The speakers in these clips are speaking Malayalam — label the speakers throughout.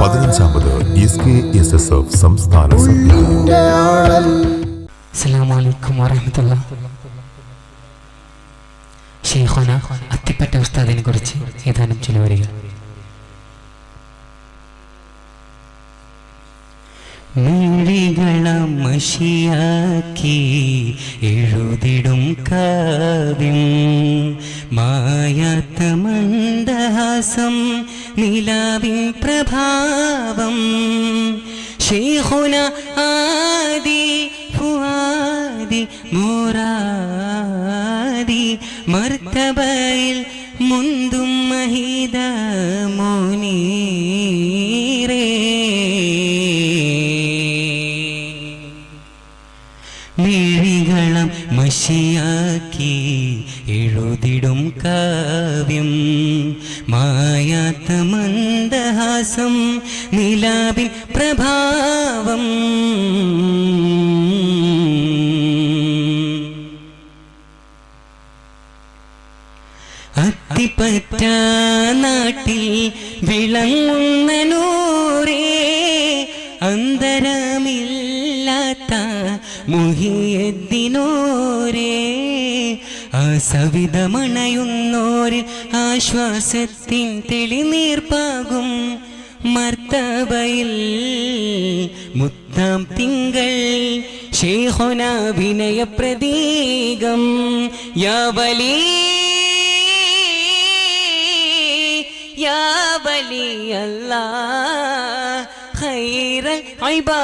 Speaker 1: പതിനഞ്ചാമത് S K S S F സംസ്ഥാന
Speaker 2: അസ്സലാമലൈക്കും വറഹമത്തുള്ള ഷെയ്ഖോന അത്തിപ്പറ്റ ഉസ്താദിനെ കുറിച്ച് ഏതാനും ചില വരികൾ മിഴികളം മഷിയാക്കി എഴുതിടും കാവ്യം മായാത്ത മന്ദഹാസം നിലാവിൻ പ്രഭാവം. ശേഹുന ആദി ഫുവാദി മോറാദി മർത്തബയിൽ മുന്തും മഹിത മോനീരേ മിഴികളം മഷിയാക്കി എഴുതിടും കാവ്യം. മായാത്ത മന്ദഹാസം പ്രഭാവം. അത്തിപ്പറ്റ നാട്ടിൽ വിളങ്ങുന്ന നൂറേ മുഹിയത്തിനോരേ അസവിധമണയുന്നോരിൽ ആശ്വാസത്തിൻ തെളിനീർപ്പാകും. മർത്തവയിൽ മുത്താം തിങ്കൾ ഷേഹുനാഭിനയ പ്രതീകം. യാവലി യാവലി അല്ല ഹൈറ ഐബാ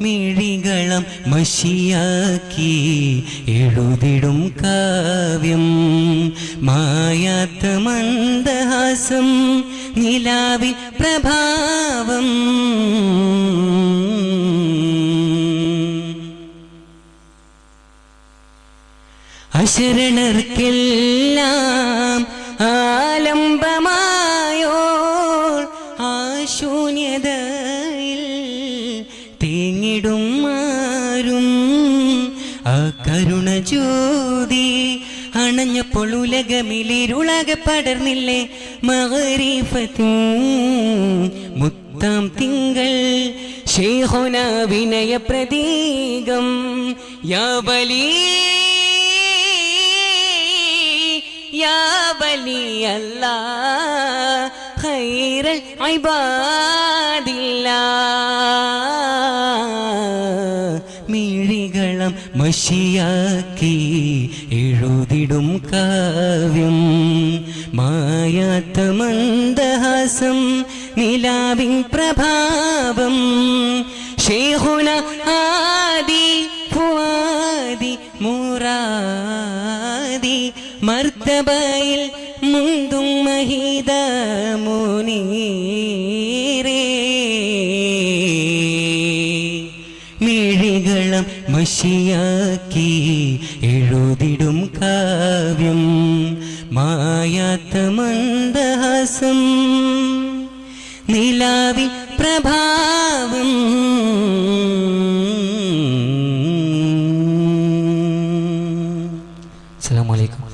Speaker 2: മിഴികളം മഷിയാക്കി എഴുതിടും കാവ്യം. മായാത്ത മന്ദഹാസം നിലാവിൽ പ്രഭാവം. അശരണർക്കെല്ലാം ആലംബമായോ ആശൂന്യതയിൽ നീങ്ങിടും മാറും ആ കരുണ ജ്യോതി അണഞ്ഞപ്പോൾ ഉലകമിലിരുളകെ പടർന്നില്ലേ? മകരീഫത്തും മുത്താം തിങ്കൾ ഷേഹുന വിനയ പ്രതീകം. യാബലി യാബലി അല്ല ഹൈറൽ ഇബാദില്ലാ. മരണം മഷിയാക്കി എഴുതിടും കാവ്യം. മായാത്ത മന്ദഹാസം നിലാവിൻ പ്രഭാവം. ഷേഹുന ആദി ഫുവാദി മുറാദി. മർദ്ദബയിൽ മുന്തും മഹിദ മുനീ. വിളികളും മഷിയാക്കി എഴുതിടും കാവ്യം. മായാത്ത മന്ദഹാസം നിലാവി പ്രഭാവം. അസ്സാം വലൈക്കും